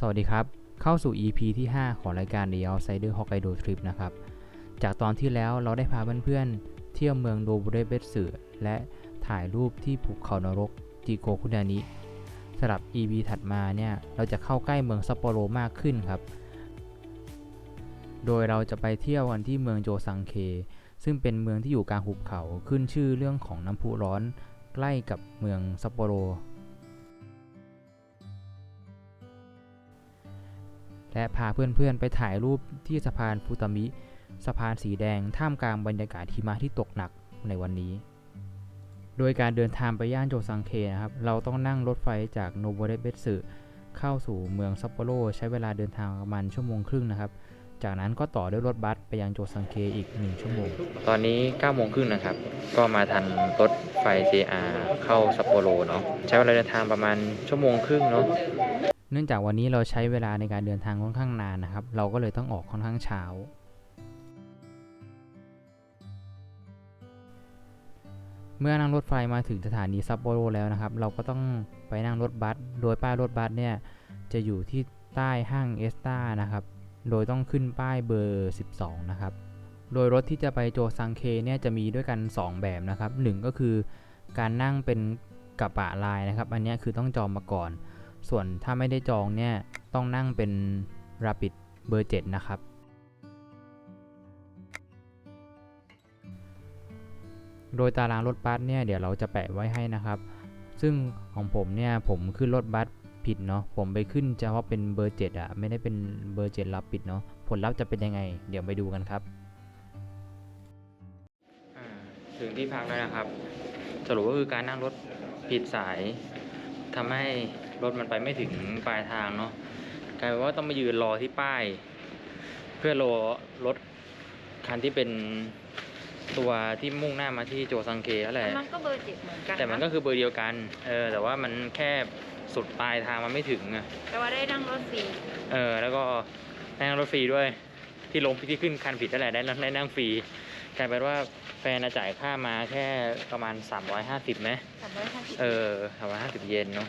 สวัสดีครับ เข้าสู่ EP ที่ 5 ของรายการ The Outsider Hokkaido Trip นะครับ จากตอนที่แล้วเราได้พาเพื่อนๆ เที่ยวเมืองโดบุเรเบตสึและถ่ายรูปที่ภูเขานรกจิโกคุนานิสำหรับ EP ถัดมาเนี่ย เราจะเข้าใกล้เมืองซัปโปโรมากขึ้นครับ โดยเราจะไปเที่ยวกันที่เมืองโจซังเค ซึ่งเป็นเมืองที่อยู่กลางหุบเขาขึ้นชื่อเรื่องของน้ำพุร้อนใกล้กับเมืองซัปโปโร และพาเพื่อนๆไปถ่ายรูปที่สะพานฟูตามิ สะพานสีแดงท่ามกลางบรรยากาศหิมะที่ตกหนักในวันนี้ โดยการเดินทางไปย่านโจซังเคนะครับ เราต้องนั่งรถไฟจากโนโบเรเบสึเข้าสู่เมืองซัปโปโรใช้เวลาเดินทางประมาณชั่วโมงครึ่งนะครับ จากนั้นก็ต่อด้วยรถบัสไปยังโจซังเคอีก 1 ชั่วโมง ตอนนี้9โมงครึ่งนะครับ ก็มาทันรถไฟ JR เข้าซัปโปโรเนาะ ใช้เวลาเดินทางประมาณชั่วโมงครึ่งเนาะ เนื่องจากวันนี้เราใช้เวลาในการเดินทางค่อนข้างนานนะครับ เราก็เลยต้องออกค่อนข้างเช้า เมื่อนั่งรถไฟมาถึงสถานีซัปโปโรแล้วนะครับ เราก็ต้องไปนั่งรถบัส โดยป้ายรถบัสเนี่ยจะอยู่ที่ใต้ห้างเอสตานะครับ โดยต้องขึ้นป้ายเบอร์ 12 นะครับ โดยรถที่จะไปโจซังเคเนี่ยจะมีด้วยกัน 2 แบบนะครับ 1 ก็คือการนั่งเป็นกระบะลายนะครับ อันนี้คือต้องจองมาก่อน ส่วนถ้าไม่ได้จองเนี่ย ต้องนั่งเป็น Rapid เบอร์ 7 นะครับ โดยตารางรถบัสเนี่ย เดี๋ยวเราจะแปะไว้ให้นะครับ ซึ่งของผมเนี่ย ผมขึ้นรถบัสผิดเนาะ ผมไปขึ้นเฉพาะเป็นเบอร์ 7อะไม่ได้เป็นเบอร์ 7 รับปิดเนาะ ผลลัพธ์จะเป็นยังไง เดี๋ยวไปดูกันครับถึงที่พักแล้วนะครับ สรุปก็คือการนั่งรถผิดสาย ทำให้รถมันไปไม่ถึงปลายทางเนาะกลายเป็นว่าต้องมายืนรอที่ป้าย เพื่อรอรถคันที่เป็นตัวที่มุ่งหน้ามาที่โจซังเคแล้วแหละมันก็เบอร์เจ็ดเหมือนกันะแต่มันก็คือเบอร์เดียวกันเออแต่ว่ามันแค่สุดปลายทางมันไม่ถึงอะแต่ว่าได้นั่งรถฟรีเออแล้วก็ได้นั่งรถฟรีด้วย ที่ลงที่ขึ้นคันผิดนั่นแหละได้นั่งได้นั่งฟรี กลายเป็นว่าแฟนอะจ่ายค่ามาแค่ประมาณ 350ไหมสามร้อยห้าสิบเออสามร้อยห้าสิบเยนเนาะ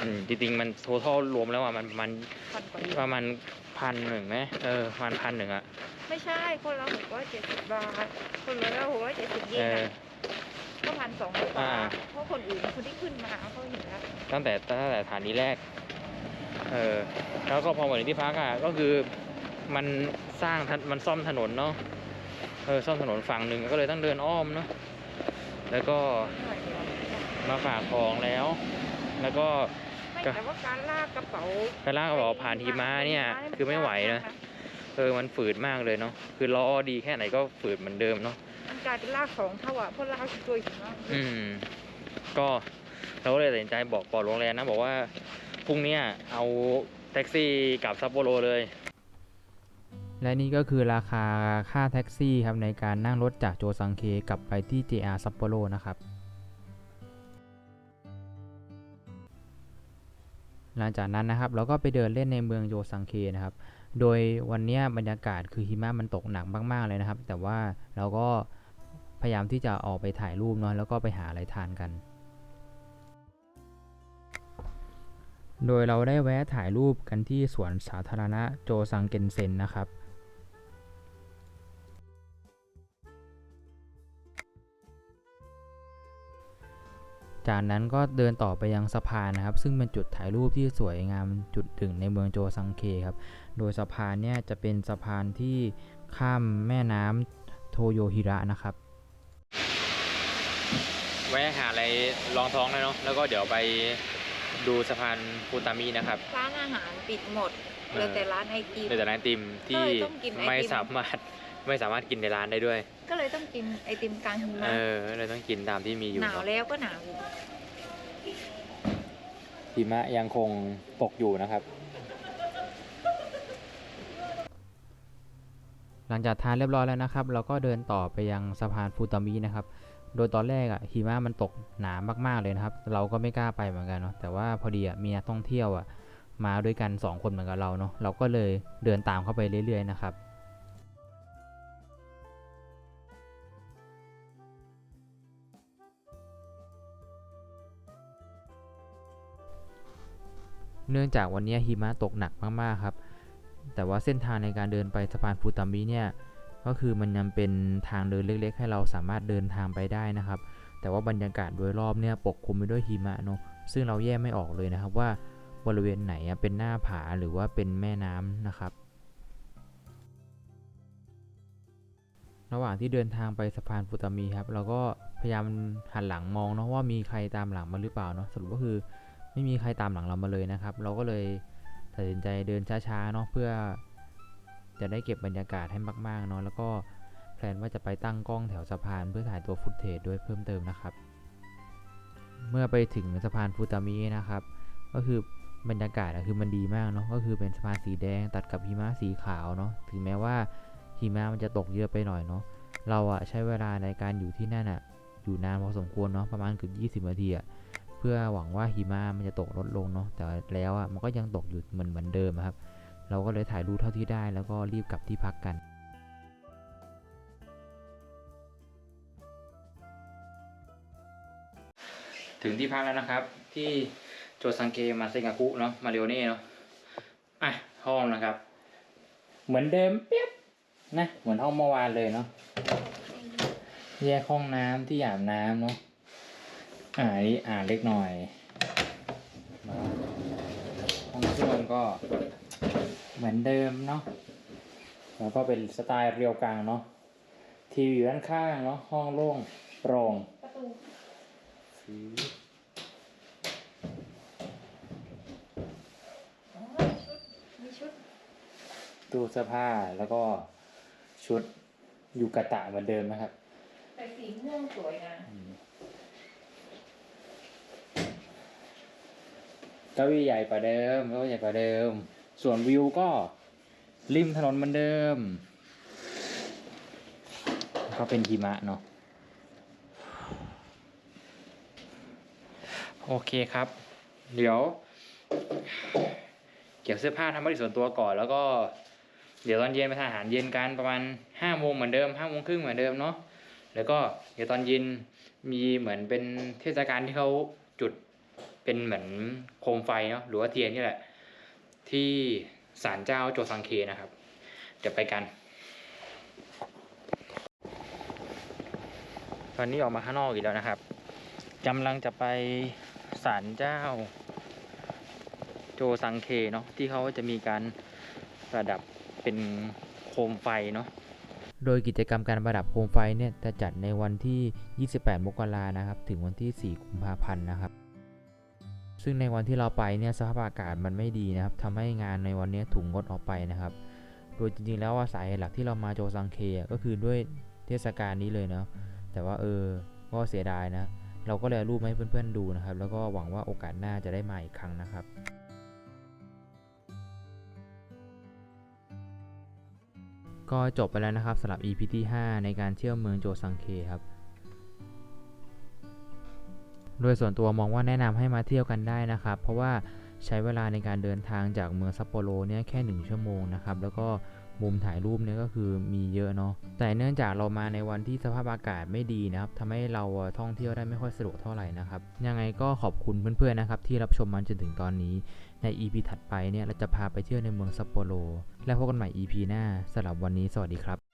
อืมจริงๆมันโททอลรวมแล้วอะมันมันพันกว่าประมาณพันหนึ่งไหมเออประมาณพันหนึ่งอะไม่ใช่คนละหกร้อยเจ็ดสิบบาท คนละหกร้อยเจ็ดสิบเยเอนอ อะก็พันสองกอ่าว่าเพราะคนอื่นคนที่ขึ้นมาเขาเห็นแล้วตั้งแต่ตั้งแต่ฐานนี้แรก เออ แล้วก็พอมาถึงที่พักอะ ก็คือมันสร้างถนมันซ่อมถนนเนาะ เออซ่อมถนนฝั่งหนึ่งก็เลยต้องเดินอ้อมเนาะแล้วก็หน่อยเดียวมาฝากของแล้ว แล้วก็ไม่ก็แต่ว่าการลากกระเป๋าการลากกระเป๋าผ่านหิมะเนี่ย คือไม่ไหวนะเออมันฝืดมากเลยเนาะคือล้อดีแค่ไหนก็ฝืดเหมือนเดิมเนาะมันกลายเป็นลากสองเท่าอะเพราะลากตัวหิมะอืม ก็เราก็เลยตัดสินใจบอกปอโรงแรมนะ บอกว่าพรุ่งเนี้ยเอาแท็กซี่กลับซัปโปโรเลย และนี่ก็คือราคาค่าแท็กซี่ครับในการนั่งรถจากโจซังเคกลับไปที่ JR ซัปโปโรนะครับ หลังจากนั้นนะครับเราก็ไปเดินเล่นในเมืองโจซังเคนะครับ โดยวันนี้บรรยากาศคือหิมะมันตกหนักมาก ๆ เลยนะครับ แต่ว่าเราก็พยายามที่จะออกไปถ่ายรูปเนาะแล้วก็ไปหาอะไรทานกัน โดยเราได้แวะถ่ายรูปกันที่สวนสาธารณะโจซังเกนเซนนะครับ จากนั้นก็เดินต่อไปยังสะพานนะครับ ซึ่งเป็นจุดถ่ายรูปที่สวยงามจุดถึงในเมืองโจซังเคครับ โดยสะพานเนี่ยจะเป็นสะพานที่ข้ามแม่น้ำโทโยฮิระนะครับแวะหาอะไรรองท้องเลยเนาะแล้วก็เดี๋ยวไปดูสะพานฟูตามินะครับ ร้านอาหารปิดหมดเออเหลือแต่ร้านไอติมในแต่ร้านไอติมที่ก็เลยต้องกินไอติมไม่สามารถ ไม่สามารถกินในร้านได้ด้วย ก็เลยต้องกินไอติมกลางหิเอมะอเลยต้องกินตามที่มีอยู่หนาวเนาะแล้วก็หนาวอยู่หิมะยังคงตกอยู่นะครับ หลังจากทานเรียบร้อยแล้วนะครับ เราก็เดินต่อไปยังสะพานฟูตามินะครับ โดยตอนแรกอะหิมะมันตกหนามากๆเลยนะครับ เราก็ไม่กล้าไปเหมือนกันเนาะแต่ว่าพอดีอะมีนักท่องเที่ยวอะมาด้วยกัน 2 คนเหมือนกับเราเนาะเราก็เลยเดินตามเข้าไปเรื่อยๆนะครับ เนื่องจากวันนี้หิมะตกหนักมากๆครับ แต่ว่าเส้นทางในการเดินไปสะพานฟูตามิเนี่ยก็คือมันยังเป็นทางเดินเล็กๆ ให้เราสามารถเดินทางไปได้นะครับ แต่ว่าบรรยากาศโดยรอบเนี่ยปกคลุมไปด้วยหิมะเนาะซึ่งเราแยกไม่ออกเลยนะครับว่าบริเวณไหนเป็นหน้าผาหรือว่าเป็นแม่น้ำนะครับ ระหว่างที่เดินทางไปสะพานฟูตามิครับ เราก็พยายามหันหลังมองเนาะว่ามีใครตามหลังมาหรือเปล่าเนาะสรุปก็คือ ไม่มีใครตามหลังเรามาเลยนะครับ เราก็เลยตัดสินใจเดินช้าๆเนาะเพื่อจะได้เก็บบรรยากาศให้มากๆเนาะแล้วก็แพลนว่าจะไปตั้งกล้องแถวสะพานเพื่อถ่ายตัวฟุตเทจด้วยเพิ่มเติมนะครับ เมื่อไปถึงสะพานฟูตามินะครับ ก็คือบรรยากาศอะคือมันดีมากเนาะก็คือเป็นสะพานสีแดงตัดกับหิมะสีขาวเนาะถึงแม้ว่าหิมะมันจะตกเยอะไปหน่อยเนาะเราอะใช้เวลาในการอยู่ที่นั่นอะอยู่นานพอสมควรเนาะประมาณเกือบ20นาทีอะ เพื่อหวังว่าหิมะมันจะตกลดลงเนาะแต่แล้วอะมันก็ยังตกอยู่เหมือนเหมือนเดิมครับ เราก็เลยถ่ายรูปเท่าที่ได้ แล้วก็รีบกลับที่พักกันถึงที่พักแล้วนะครับ ที่โจซังเกมาเซงากุเนาะมาเรียวเน่เนาะอะห้องนะครับ เหมือนเดิมเปียบนะเหมือนห้องเมื่อวานเลยเนาะแยกห้องน้ำที่อาบน้ำเนาะ อ่าอันนี้อ่านเล็กหน่อยมาห้องส้วมก็เหมือนเดิมเนาะแล้วก็เป็นสไตล์เรียวกลางเนาะทีวีอยู่ด้านข้างเนาะห้องโล่งโปร่งประตูอ๋อชุดมีชุดตู้เสื้อผ้าแล้วก็ชุดยูกะตะเหมือนเดิมนะครับ แต่สีม่วงสวยนะ เก้าอี้ใหญ่กว่าเดิมเก้าอี้ใหญ่กว่าเดิม ส่วนวิวก็ริมถนนเหมือนเดิม ก็เป็นหิมะเนาะโอเคครับ เดี๋ยว เก็บเสื้อผ้าทำบริส่วนตัวก่อนแล้วก็ เดี๋ยวตอนเย็นไปทานอาหารเย็นกันประมาณห้าโมงเหมือนเดิมห้าโมงครึ่งเหมือนเดิมเนาะแล้วก็เดี๋ยวตอนเย็นมีเหมือนเป็นเทศกาลที่เขาจุด เป็นเหมือนโคมไฟเนาะหรือว่าเทียนนี่แหละ ที่ศาลเจ้าโจซังเคนะครับ เดี๋ยวไปกัน ตอนนี้ออกมาข้างนอกอีกแล้วนะครับกำลังจะไปศาลเจ้า โจซังเคเนาะที่เขาจะมีการประดับเป็นโคมไฟเนาะโดยกิจกรรมการประดับโคมไฟเนี่ยจะจัดในวันที่ 28 มกรานะครับ ถึงวันที่ 4 กุมภาพันธ์นะครับ ซึ่งในวันที่เราไปเนี่ยสภาพอากาศมันไม่ดีนะครับทำให้งานในวันนี้ถูกงดออกไปนะครับ โดยจริงๆแล้วว่าสาเหตุหลักที่เรามาโจซังเคก็คือด้วยเทศกาลนี้เลยเนาะแต่ว่าเออก็เสียดายนะ เราก็เลยรูปมาให้เพื่อนๆดูนะครับ แล้วก็หวังว่าโอกาสหน้าจะได้มาอีกครั้งนะครับก็จบไปแล้วนะครับสำหรับ EP ที่ 5 ในการเที่ยวเมืองโจซังเคครับ โดยส่วนตัวมองว่าแนะนำให้มาเที่ยวกันได้นะครับ เพราะว่าใช้เวลาในการเดินทางจากเมืองซัปโปโรเนี่ยแค่ 1 ชั่วโมงนะครับ แล้วก็มุมถ่ายรูปเนี่ยก็คือมีเยอะเนาะ แต่เนื่องจากเรามาในวันที่สภาพอากาศไม่ดีนะครับทำให้เราท่องเที่ยวได้ไม่ค่อยสะดวกเท่าไหร่นะครับ ยังไงก็ขอบคุณเพื่อนๆนะครับที่รับชมมาจนถึงตอนนี้ ใน EP ถัดไปเนี่ยเราจะพาไปเที่ยวในเมืองซัปโปโร และพบกันใหม่ EP หน้าสำหรับวันนี้สวัสดีครับ